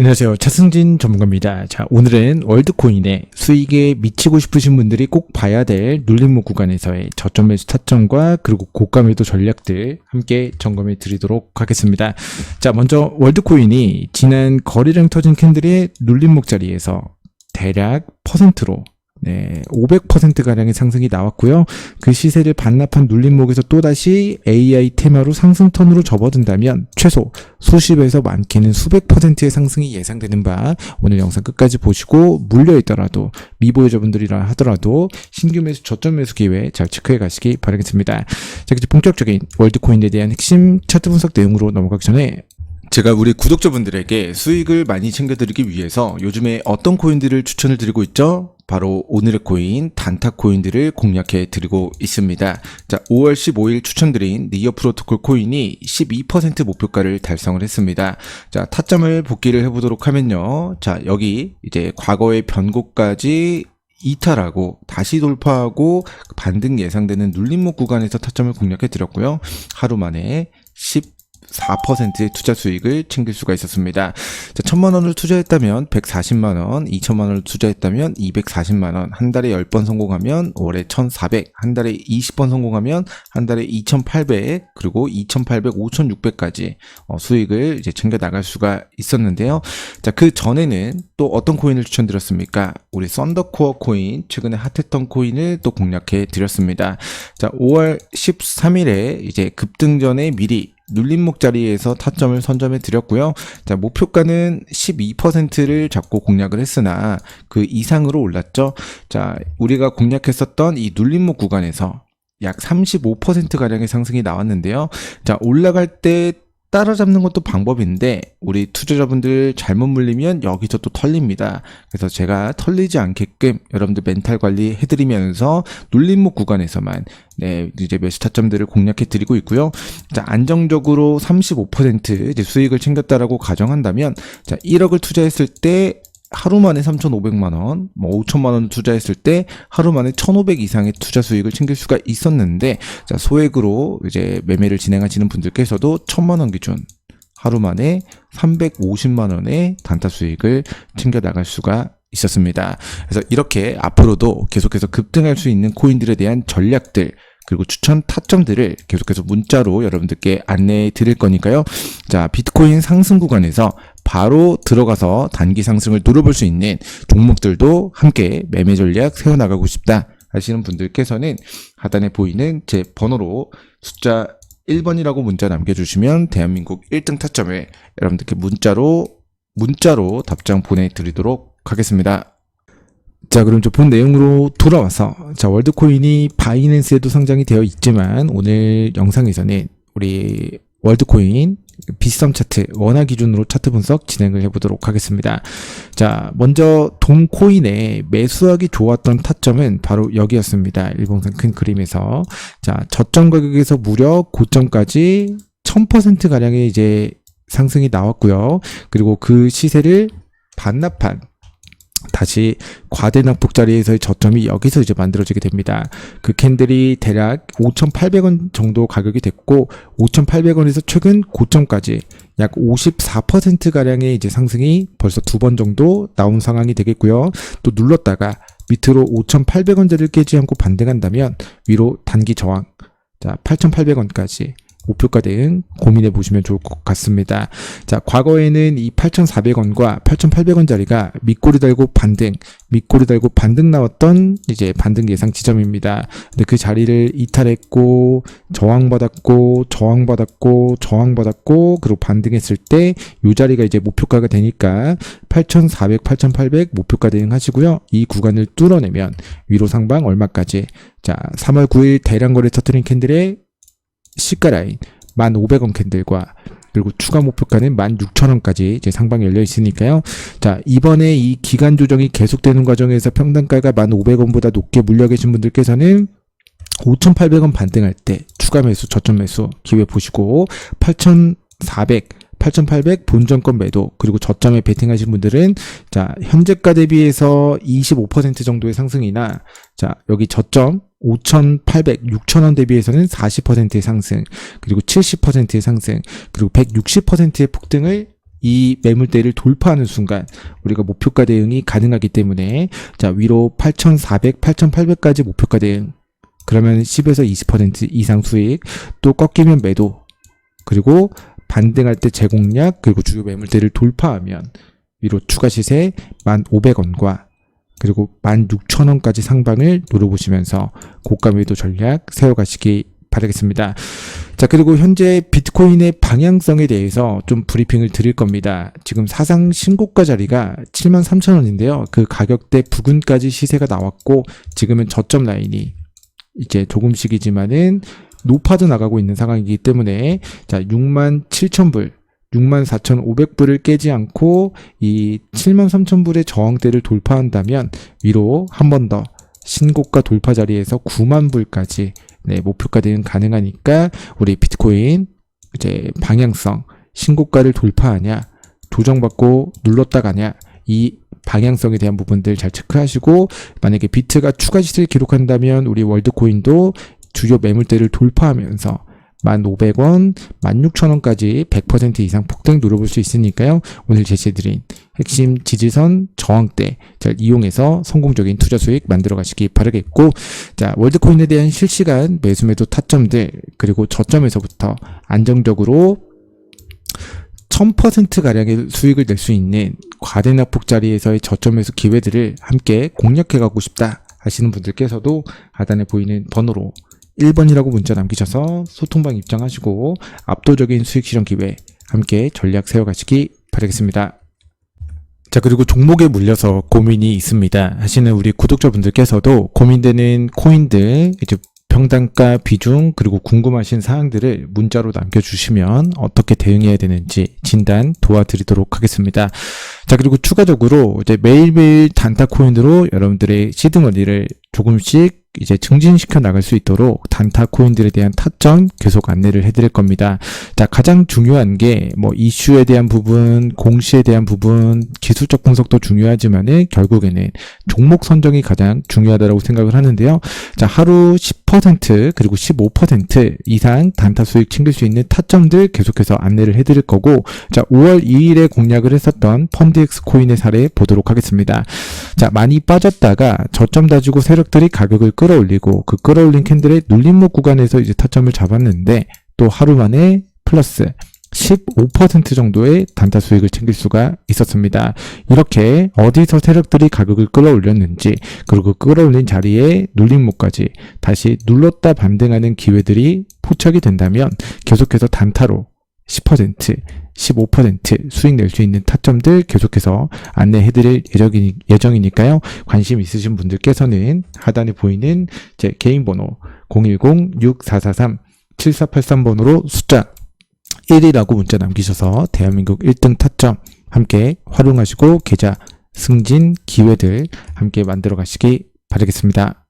안녕하세요. 차승진 전문가입니다. 자, 오늘은 월드코인의 수익에 미치고 싶으신 분들이 꼭 봐야 될 눌림목 구간에서의 저점 매수 타점과 그리고 고가 매도 전략들 함께 점검해 드리도록 하겠습니다. 자, 먼저 월드코인이 지난 거래량 터진 캔들의 눌림목 자리에서 대략 퍼센트로 네, 500%가량의 상승이 나왔고요. 그 시세를 반납한 눌림목에서 또다시 AI 테마로 상승 턴으로 접어든다면 최소 수십에서 많게는 수백 퍼센트의 상승이 예상되는 바 오늘 영상 끝까지 보시고 물려있더라도 미보유자분들이라 하더라도 신규 매수 저점 매수 기회 잘 체크해 가시기 바라겠습니다. 자, 이제 본격적인 월드코인에 대한 핵심 차트 분석 내용으로 넘어가기 전에 제가 우리 구독자분들에게 수익을 많이 챙겨드리기 위해서 요즘에 어떤 코인들을 추천을 드리고 있죠? 바로 오늘의 코인, 단타 코인들을 공략해 드리고 있습니다. 자, 5월 15일 추천드린 니어 프로토콜 코인이 12% 목표가를 달성을 했습니다. 자, 타점을 복귀를 해보도록 하면요. 자, 여기 이제 과거의 변곡까지 이탈하고 다시 돌파하고 반등 예상되는 눌림목 구간에서 타점을 공략해 드렸고요. 하루 만에 10 4%의 투자 수익을 챙길 수가 있었습니다. 자, 천만 원을 투자했다면 140만 원, 2천만 원을 투자했다면 240만 원, 한 달에 10번 성공하면 월에 1,400, 한 달에 20번 성공하면 한 달에 2,800, 그리고 2,800, 5,600까지 어, 수익을 이제 챙겨 나갈 수가 있었는데요. 자, 그 전에는 또 어떤 코인을 추천드렸습니까? 우리 썬더코어 코인, 최근에 핫했던 코인을 또 공략해 드렸습니다. 자, 5월 13일에 이제 급등 전에 미리 눌림목 자리에서 타점을 선점해 드렸고요. 자, 목표가는 12%를 잡고 공략을 했으나 그 이상으로 올랐죠. 자, 우리가 공략했었던 이 눌림목 구간에서 약 35%가량의 상승이 나왔는데요. 자, 올라갈 때 따라잡는 것도 방법인데 우리 투자자분들 잘못 물리면 여기서 또 털립니다. 그래서 제가 털리지 않게끔 여러분들 멘탈 관리 해드리면서 눌림목 구간에서만 네 이제 매수 타점들을 공략해 드리고 있고요. 자 안정적으로 35% 이제 수익을 챙겼다라고 가정한다면 자 1억을 투자했을 때 하루 만에 3,500만 원, 뭐 5천만 원 투자했을 때 하루 만에 1,500 이상의 투자 수익을 챙길 수가 있었는데 자, 소액으로 이제 매매를 진행하시는 분들께서도 1,000만 원 기준 하루 만에 350만 원의 단타 수익을 챙겨 나갈 수가 있었습니다. 그래서 이렇게 앞으로도 계속해서 급등할 수 있는 코인들에 대한 전략들 그리고 추천 타점들을 계속해서 문자로 여러분들께 안내해 드릴 거니까요. 자, 비트코인 상승 구간에서 바로 들어가서 단기 상승을 노려볼 수 있는 종목들도 함께 매매 전략 세워나가고 싶다 하시는 분들께서는 하단에 보이는 제 번호로 숫자 1번이라고 문자 남겨주시면 대한민국 1등 타점을 여러분들께 문자로 문자로 답장 보내드리도록 하겠습니다. 자, 그럼 저 본 내용으로 돌아와서 자 월드코인이 바이낸스에도 상장이 되어 있지만 오늘 영상에서는 우리 월드코인 비썸 차트 원화 기준으로 차트 분석 진행을 해보도록 하겠습니다. 자, 먼저 동코인의 매수하기 좋았던 타점은 바로 여기였습니다. 일봉상 큰 그림에서 자 저점 가격에서 무려 고점까지 1000% 가량의 이제 상승이 나왔고요. 그리고 그 시세를 반납한 다시 과대 낙폭 자리에서의 저점이 여기서 이제 만들어지게 됩니다. 그 캔들이 대략 5,800원 정도 가격이 됐고 5,800원에서 최근 고점까지 약 54% 가량의 이제 상승이 벌써 두 번 정도 나온 상황이 되겠고요. 또 눌렀다가 밑으로 5,800원짜리를 깨지 않고 반등한다면 위로 단기 저항 자 8,800원까지 목표가 대응 고민해 보시면 좋을 것 같습니다. 자, 과거에는 이 8,400원과 8,800원짜리가 밑꼬리 달고 반등, 밑꼬리 달고 반등 나왔던 이제 반등 예상 지점입니다. 근데 그 자리를 이탈했고 저항받았고 저항받았고 저항받았고 그리고 반등했을 때 이 자리가 이제 목표가가 되니까 8,400, 8,800 목표가 대응하시고요. 이 구간을 뚫어내면 위로 상방 얼마까지 자, 3월 9일 대량 거래 터트린 캔들의 시가 라인 1,500원 캔들과 그리고 추가 목표가는 16,000원까지 이제 상방이 열려 있으니까요. 자, 이번에 이 기간 조정이 계속되는 과정에서 평단가가 1,500원보다 높게 물려 계신 분들께서는 5,800원 반등할 때 추가 매수, 저점 매수 기회 보시고 8,400 8,800 본전권 매도 그리고 저점에 베팅하신 분들은 자 현재가 대비해서 25% 정도의 상승이나 자 여기 저점 5,800, 6,000원 대비해서는 40%의 상승 그리고 70%의 상승 그리고 160%의 폭등을 이 매물대를 돌파하는 순간 우리가 목표가 대응이 가능하기 때문에 자 위로 8,400, 8,800까지 목표가 대응. 그러면 10에서 20% 이상 수익 또 꺾이면 매도 그리고 반등할 때 제공량 그리고 주요 매물대를 돌파하면 위로 추가 시세 1,500원과 그리고 16,000원까지 상방을 노려보시면서 고가 매도 전략 세워가시기 바라겠습니다. 자, 그리고 현재 비트코인의 방향성에 대해서 좀 브리핑을 드릴 겁니다. 지금 사상 신고가 자리가 73,000원인데요. 그 가격대 부근까지 시세가 나왔고, 지금은 저점 라인이 이제 조금씩이지만은 높아져 나가고 있는 상황이기 때문에, 자, 67,000불, 64,500불을 깨지 않고 이 73,000불의 저항대를 돌파한다면 위로 한 번 더 신고가 돌파 자리에서 9만 불까지 네, 목표가 대응 가능하니까 우리 비트코인 이제 방향성 신고가를 돌파하냐 조정받고 눌렀다 가냐 이 방향성에 대한 부분들 잘 체크하시고 만약에 비트가 추가 시세를 기록한다면 우리 월드코인도 주요 매물대를 돌파하면서 1,500원, 16,000원까지 100% 이상 폭등 노려볼 수 있으니까요. 오늘 제시해드린 핵심 지지선 저항대 잘 이용해서 성공적인 투자 수익 만들어 가시기 바라겠고 자 월드코인에 대한 실시간 매수매도 타점들 그리고 저점에서부터 안정적으로 1000% 가량의 수익을 낼 수 있는 과대납폭 자리에서의 저점에서 기회들을 함께 공략해 가고 싶다 하시는 분들께서도 하단에 보이는 번호로 1번이라고 문자 남기셔서 소통방 입장하시고 압도적인 수익 실현 기회 함께 전략 세워가시기 바라겠습니다. 자, 그리고 종목에 물려서 고민이 있습니다. 하시는 우리 구독자분들께서도 고민되는 코인들, 이제 평단가 비중, 그리고 궁금하신 사항들을 문자로 남겨주시면 어떻게 대응해야 되는지 진단 도와드리도록 하겠습니다. 자, 그리고 추가적으로 이제 매일매일 단타 코인으로 여러분들의 시드 머니를 조금씩 이제 증진시켜 나갈 수 있도록 단타 코인들에 대한 타점 계속 안내를 해드릴 겁니다. 자, 가장 중요한 게 뭐 이슈에 대한 부분, 공시에 대한 부분, 기술적 분석도 중요하지만은 결국에는 종목 선정이 가장 중요하다고 생각을 하는데요. 자, 하루 10% 그리고 15% 이상 단타 수익 챙길 수 있는 타점들 계속해서 안내를 해드릴 거고, 자, 5월 2일에 공략을 했었던 펀드엑스 코인의 사례 보도록 하겠습니다. 자, 많이 빠졌다가 저점 다지고 세력들이 가격을 끌어올리고 그 끌어올린 캔들의 눌림목 구간에서 이제 타점을 잡았는데 또 하루 만에 플러스 15% 정도의 단타 수익을 챙길 수가 있었습니다. 이렇게 어디서 세력들이 가격을 끌어올렸는지 그리고 끌어올린 자리에 눌림목까지 다시 눌렀다 반등하는 기회들이 포착이 된다면 계속해서 단타로 10%, 15% 수익 낼 수 있는 타점들 계속해서 안내해 드릴 예정이니, 예정이니까요. 관심 있으신 분들께서는 하단에 보이는 제 개인 번호 010-6443-7483번으로 숫자 1이라고 문자 남기셔서 대한민국 1등 타점 함께 활용하시고 계좌 승진 기회들 함께 만들어 가시기 바라겠습니다.